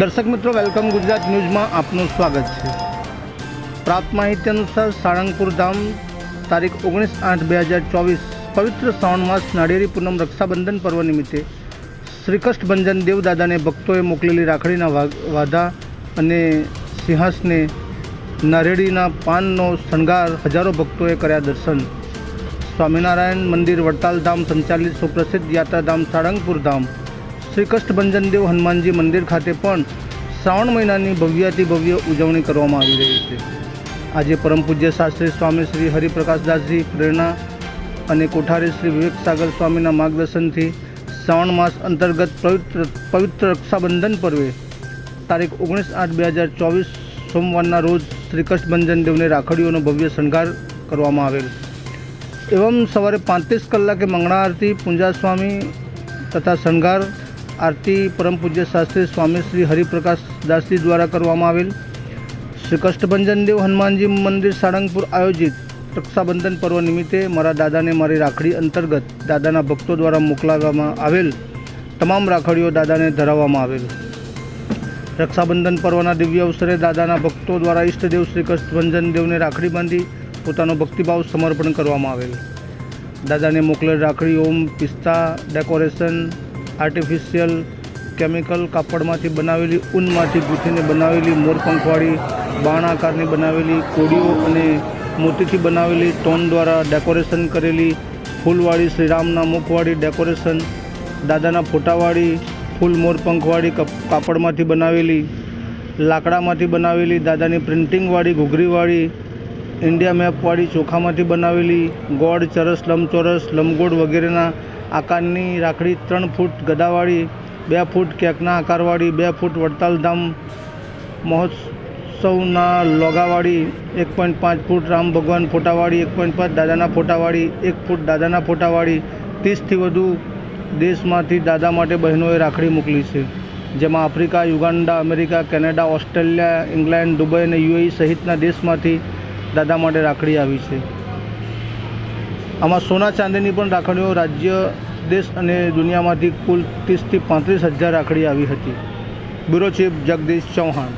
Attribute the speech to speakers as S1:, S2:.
S1: દર્શક મિત્રો, વેલકમ ગુજરાત ન્યૂઝમાં આપનું સ્વાગત છે. પ્રાપ્ત માહિતી અનુસાર સાળંગપુર ધામ તારીખ ઓગણીસ આઠ બે હજાર ચોવીસ પવિત્ર શ્રાવણ માસ નાળિયેરી પૂનમ રક્ષાબંધન પર્વ નિમિત્તે શ્રીકૃષ્ણ ભંજન દેવદાદાને ભક્તોએ મોકલેલી રાખડીના વાધા અને સિંહાસને નારેડીના પાનનો શણગાર હજારો ભક્તોએ કર્યા દર્શન. સ્વામિનારાયણ મંદિર વડતાલ ધામ સંચાલિત સુપ્રસિદ્ધ યાત્રાધામ સાળંગપુર ધામ શ્રી કષ્ટભંજન હનુમાનજી મંદિર ખાતે પણ શ્રાવણ મહિનાની ભવ્યાતિ ભવ્ય ઉજવણી કરવામાં આવી રહી છે. આજે પરમ પૂજ્ય શાસ્ત્રી સ્વામી શ્રી હરિપ્રકાશદાસજી પ્રેરણા અને કોઠારી શ્રી વિવેક સાગર સ્વામીના માર્ગદર્શનથી શ્રાવણ માસ અંતર્ગત પવિત્ર પવિત્ર રક્ષાબંધન પર્વે તારીખ ઓગણીસ આઠ બે હજાર ચોવીસ સોમવારના રોજ શ્રી કષ્ટભંજન રાખડીઓનો ભવ્ય શણગાર કરવામાં આવેલ. એવમ સવારે પાંત્રીસ કલાકે મંગળા આરતી, પૂંજા સ્વામી તથા શણગાર આરતી પરમ પૂજ્ય શાસ્ત્રી સ્વામી શ્રી હરિપ્રકાશ દાસજી દ્વારા કરવામાં આવેલ શ્રી કષ્ટભંજનદેવ હનુમાનજી મંદિર સાળંગપુર આયોજિત રક્ષાબંધન પર્વ નિમિત્તે મારા દાદાને મારી રાખડી અંતર્ગત દાદાના ભક્તો દ્વારા મોકલાવવામાં આવેલ તમામ રાખડીઓ દાદાને ધરાવવામાં આવેલ. રક્ષાબંધન પર્વના દિવ્ય અવસરે દાદાના ભક્તો દ્વારા ઈષ્ટદેવ શ્રી કષ્ટભંજન દેવને રાખડી બાંધી પોતાનો ભક્તિભાવ સમર્પણ કરવામાં આવેલ. દાદાને મોકલેલ રાખડી ઓમ, પિસ્તા, ડેકોરેશન આર્ટિફિશિયલ કેમિકલ કાપડમાંથી બનાવેલી ઊનમાંથી ગૂંથીને બનાવેલી મોરપંખવાળી બાણ આકારની બનાવેલી કોડીઓ અને મોતીથી બનાવેલી ટોન દ્વારા ડેકોરેશન કરેલી ફૂલવાળી, શ્રીરામના મુખવાળી ડેકોરેશન, દાદાના ફોટાવાળી ફૂલ મોરપંખવાળી કપ- કાપડમાંથી બનાવેલી, લાકડામાંથી બનાવેલી દાદાની પ્રિન્ટિંગવાળી, ઘૂઘરીવાળી ઇન્ડિયા મેપવાળી ચોખામાંથી બનાવેલી ગોળ, ચરસ, લંબચોરસ, લંબગોળ વગેરેના આકારની રાખડી ત્રણ ફૂટ ગદાવાળી, બે ફૂટ કેકના આકારવાળી, બે ફૂટ વડતાલધામ મહોત્સવના લોગાવાળી, એક પોઈન્ટ પાંચ ફૂટ રામ ભગવાન ફોટાવાળી, એક પોઈન્ટ પાંચ દાદાના ફોટાવાળી, એક ફૂટ દાદાના ફોટાવાળી, ત્રીસથી વધુ દેશમાંથી દાદા માટે બહેનોએ રાખડી મોકલી છે. જેમાં Africa Uganda America, Canada, Australia, England, Dubai અને યુએઈ સહિતના દેશમાંથી દાદા માટે રાખડી આવી છે. આમાં સોના ચાંદીની પણ રાખડીઓ રાજ્ય, દેશ અને દુનિયામાંથી કુલ ત્રીસથી પાંત્રીસ હજાર રાખડી આવી હતી. Bureau chief Jagdish Chauhan.